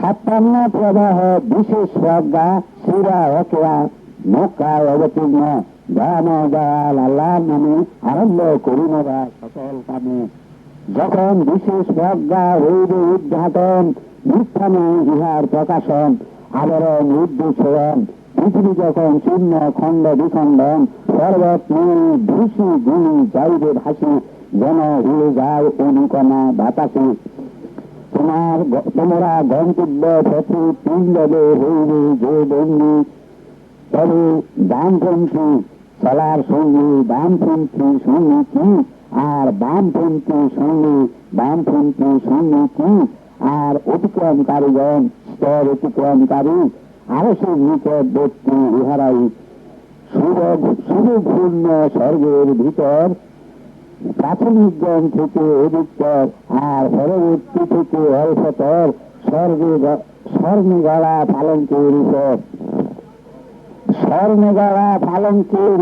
ছাপ্পান্ন প্রবাহ, বিশেষ প্রজ্ঞা শিরা, অকেয়া মক্কায় অবতীর্ণ দয়াম দয়াল আল্লাহর নামে আরম্ভ করুণরা সকল কামে। যখন বিশেষ প্রজ্ঞা হইবে উদ্ঘাটন মিথ্যানে ইহার প্রকাশন, আবরণ উদ্দেশ্যন পৃথিবী যখন শূন্য, খণ্ড, বিখণ্ডন, পর্বত নিয়ে ভূষি গুণি যাইবে ভাসি যেন হয়ে যায় অনুকণা বাতাসে তোমার তোমরা গন্তব্য পথে পিণ্ডবে হইবে যে বন্দি তবে বামপন্থী চলার সঙ্গে বামপন্থী সঙ্গে কি আর বামপন্থী সঙ্গে বামপন্থী সঙ্গে কি আর অতিক্রমকারীগণ স্তর অতিক্রমকারী আরও সে নিকটবর্তী ইহারাই সুরপূর্ণ স্বর্গের ভিতর প্রাথমিক জ্ঞান থেকে অধিকতর আর পরবর্তী থেকে অল্পতর স্বর্গে গ- স্বর্ণে গড়া পালঙ্কের উপর। স্বর্ণে গড়া পালঙ্কের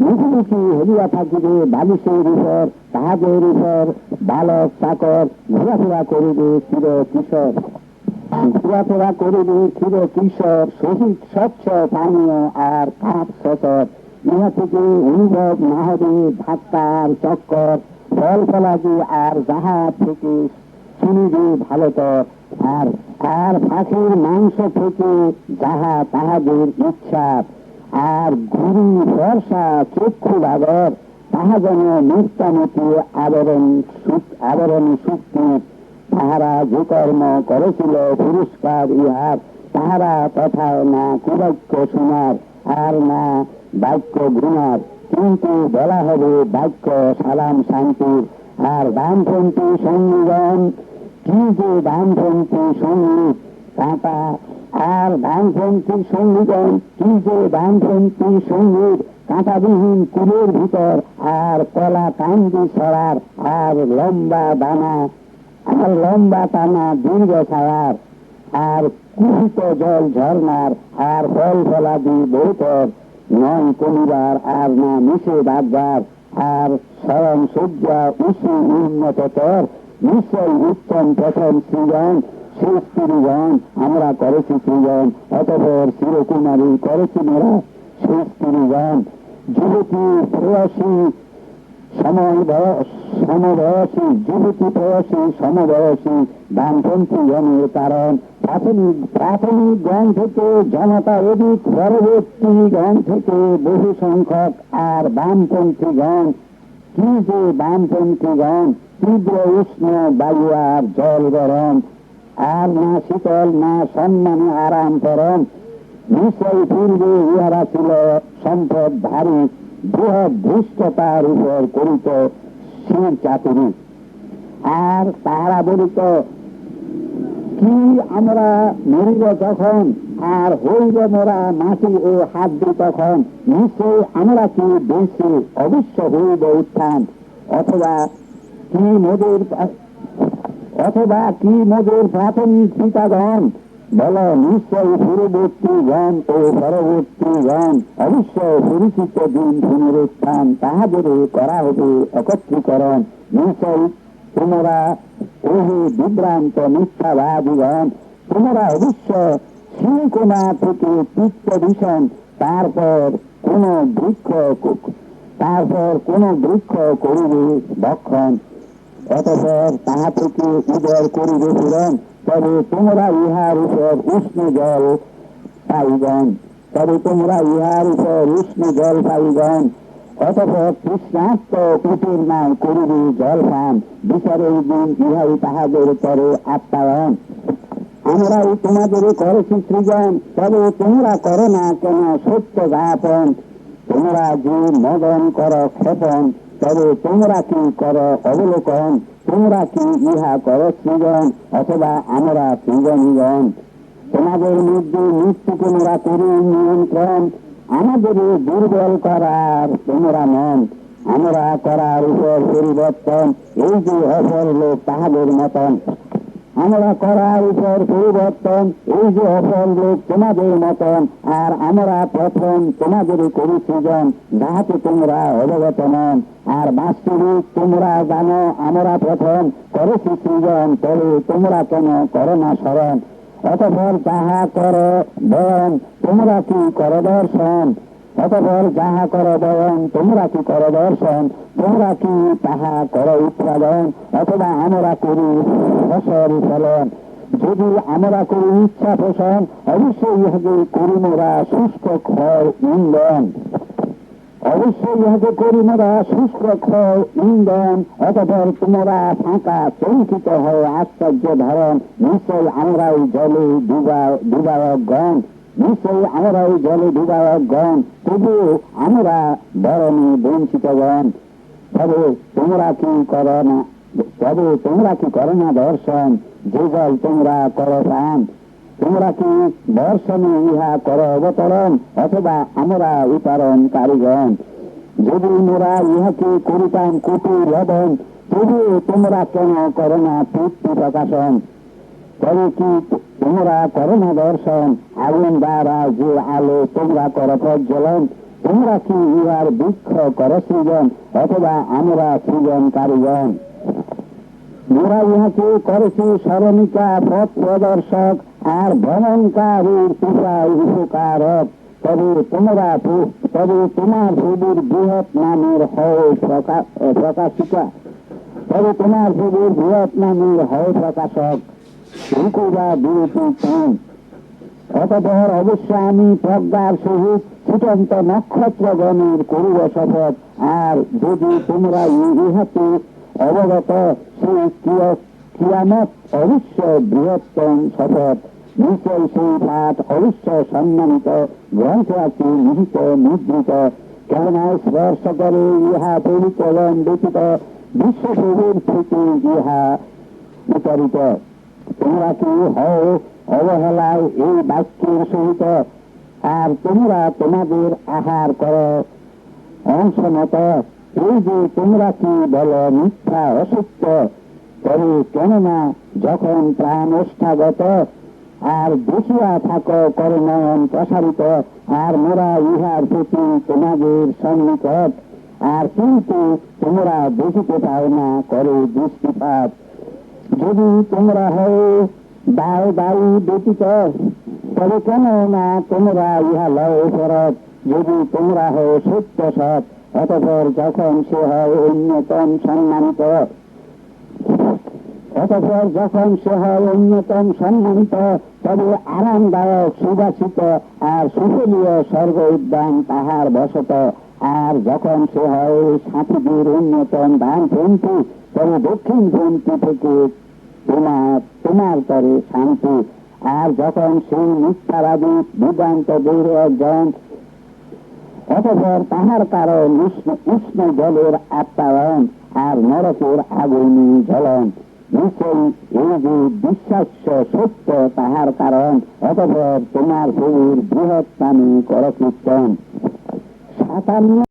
মুখোমুখি হলিয়া থাকিবে বালিশের উপর, তাহাদের উপর, বালক চাকর ঘোরাফেরা করিবে চির কিশোর। ঘোরাফেরা করিবে চির কিশোর শহীদ স্বচ্ছ পানীয় আর কাপ সচর ইহা থেকে অনুভব না ধাক্কার চক্কর, ফল ফলাদি আর জাহাজ থেকে শুনিবে ভালোতর আর আর পাখির মাংস থেকে যাহা তাহাদের ইচ্ছা, আর ঘুরি ফর্সা চক্ষু বাগর, তাহা যেন মূর্তামতি আবরণ আবরণ শক্তি। তাহারা যে কর্ম করেছিল পুরস্কার ইহার, তাহারা তথা না কুবাক্য সোনার, আর না বাক্য ঘৃণার কিন্তু বলা হবে বাক্য সালাম শান্তির আর বামপন্থী সঙ্গীগণ কি যে বামপন্থী সংগীত কাঁটা। আর বামপন্থী সঙ্গীগণ কি যে বামপন্থী সংগীত কাঁটাবিহীন কুলের ভিতর আর কলা কান্দি সরার আর লম্বা দানা, আর লম্বা টানা দীর্ঘ ছায়ার, আর কুহিত জল ঝর্নার আর ফল ফলাদি বহুতর নয় কমিবার আর না মিশে বাগবার আর স্বয়ং সূর্যা উঁচু উন্নততর নিশ্চয় উত্তম প্রথম সৃজন স্ত্রীগণ আমরা করেছি সৃজন, অতপর চিরকুমারী করেছি মোরা স্ত্রীগণ যুবতী প্রয়াসী সময় সমবয়সী, যুবতী প্রয়াসী, সমবয়সী বামপন্থী জনের কারণ প্রাথমিক প্রাথমিক গণ থেকে জনতা অধিক পরবর্তী গণ থেকে বহু সংখ্যক আর বামপন্থী গণ কি যে বামপন্থী গণ তীব্র উষ্ণ বায়ু আর জল গরম। আর না শীতল, না সম্মানে আরাম করম নিশ্চয় পূর্বে ইহারা ছিল সম্পদ ভারী, বৃহৎ ধৃষ্টতার উপর করিত শির চাতুরি। আর তাহারা বলিত কি আমরা মরিব যখন, আর হইব মোরা মাটি ও হাড্ডি তখন নিশ্চয় আমরা কি বেশি অবশ্য হইব উত্থান? অথবা কি মোদের অথবা কি মোদের প্রাথমিক পিতাগণ? বল নিশ্চয় পূর্ববর্তী গণ ও পরবর্তী গণ অবশ্য পরিচিত দিন পুনরুত্থান তাহাদের করা হবে একত্রীকরণ। নিশ্চয় তোমরা ওহে বিভ্রান্ত মিথ্যাবাদীগণ তোমরা অবশ্য সিংকোনা থেকে তিক্ত ভীষণ তারপর কোন বৃক্ষ তারপর কোন বৃক্ষ করিবে ভক্ষণ অতপর তাহা থেকে উদয় করিবে পূরণ তবে তোমরা ইহার উপর উষ্ণ জল পাইগণ, তবে তোমরা ইহার উপর উষ্ণ জল পাইগণ অতপর তৃষ্ণার্ত কুটির নাই করিবে জল পান বিচারের দিন ইহাই তাহাদের করে আপ্যায়ন আমরাই তোমাদের করেছি সৃজন, তবে তোমরা করো না কেন সত্য গাপন তোমরা যে মদন কর ক্ষেপণ, তবে তোমরা কি কর অবলোকন? তোমরা কি ইহা কর সৃজন, অথবা আমরা সৃজনীগণ? তোমাদের মধ্যে মৃত্যু তোমরা করি নিয়ন্ত্রণ আমাদের দুর্বল করার তোমরা মন আমরা করার উপর পরিবর্তন, এই যে অফল লোক তাহাদের মতন। আমরা করার উপর পরিবর্তন, এই যে অফল লোক তোমাদের মতন, আর আমরা প্রথম তোমাদের করি সৃজন যাহাতে তোমরা অবগত নন। আর বাস্তবিক তোমরা জানো, আমরা প্রথম করেছি সৃজন তবে তোমরা কেন করোনা স্মরণ অতপর যাহা করে বয়ন তোমরা কি করে দর্শন? অতপর যাহা করে বয়ন তোমরা কি করে দর্শন? তোমরা কি তাহা করে উৎপাদন? অথবা আমরা করি ফসল ফলন। যদি আমরা করি ইচ্ছা পোষণ, অবশ্যই ইহাকে করি মোরা শুষ্ক ক্ষয় ইন্ধন। অবশ্যই ইহাকে করি মোরা শুষ্ক ইন্ধন অতপর তোমরা ফাঁকা চঞ্চিত হয়ে আশ্চর্য ধরন নিশ্চয় আমরা ওই জলে ডুবা ডুবায়ক গণ নিশ্চয়ই আমরা ওই জলে ডুবায়ক গণ তবু আমরা বরণে বঞ্চিত গণ তবে তোমরা কি করো না তবে তোমরা কি করো না দর্শন? যে জল তোমরা করো প্রাণ। তোমরা কি দর্শনে ইহা করো অবতরণ অথবা আমরা উতারণ কারিগণ যদি মোরা ইহাকে করিতাম কুটু লবণ তবু তোমরা কেন করো না তৃপ্তি প্রকাশন? তবে কি তোমরা করো না দর্শন, আগুন দ্বারা যে আলো তোমরা করো প্রজ্বলন, তোমরা কি ইহার বৃক্ষ করো সৃজন, অথবা আমরা সৃজন কারিগণ মোরা ইহাকে করেছি স্মরণিকা পথ প্রদর্শক আর ভ্রমণকারীর পিতায় উপকারক তবে তোমরা তবে তোমার প্রভুর বৃহৎ নামের হয় প্রকা- প্রকাশিকা তবে তোমার প্রভুর বৃহৎ নামের হয় প্রকাশক রুকুবা বিরতি তুমি অতপর অবশ্য আমি প্রজ্ঞার সহিত ছুটন্ত নক্ষত্রগণের করিব শপথ। আর যদি তোমরা ইহাতে অবগত, সেই কিয়- কিয়ামত অবশ্য বৃহত্তম শপথ। নিশ্চয় সেই পাঠ অবশ্য সম্মানিত গ্রন্থ আছে নিহিত মুদ্রিত। কেননা স্পর্শ করে ইহা পরিচলন ব্যতীত বিশ্বপ্রভুর থেকে ইহা বিতরিত তোমরা কি হও অবহেলায় এই বাক্যের সহিত? আর তোমরা তোমাদের আহার করো। অংশ মত এই যে তোমরা কি বলো মিথ্যা অসত্য তবে কেননা যখন প্রাণ ওষ্ঠাগত আর দেখিয়া থাকো করে নয়ন প্রসারিত, আর মোরা ইহার প্রতি তোমাদের সন্নিকট, আর কিন্তু তোমরা দেখিতে পাও না করে দৃষ্টিপাত যদি তোমরা হও দাও দায়ী ব্যতীত, তবে কেন না তোমরা ইহা লও ফেরত? যদি তোমরা হও সত্য সৎ, অতপর যখন সে হয় অন্যতম সম্মানিত অতপর যখন সে হয় অন্যতম সম্মানিত, তবে আরামদায়ক, সুবাসিত আর সুফলীয় স্বর্গ উদ্যান তাহার বসত। আর যখন সে হয় সাথীদের অন্যতম দান পন্থী তবে দক্ষিণ পন্থী থেকে তোমার তোমার তরে শান্তি। আর যখন সেই মিথ্যাবাদী, বিভ্রান্ত দূর একজন অতপর তাহার কারণ উষ্ণ উষ্ণ জলের আর নরকের আগুনি জ্বলন নিশ্চয়ই এই যে বিশ্বাস সত্য তাহার কারণ অতপর তোমার শরীর বৃহৎ স্বামী করকীর্তন সাতান্ন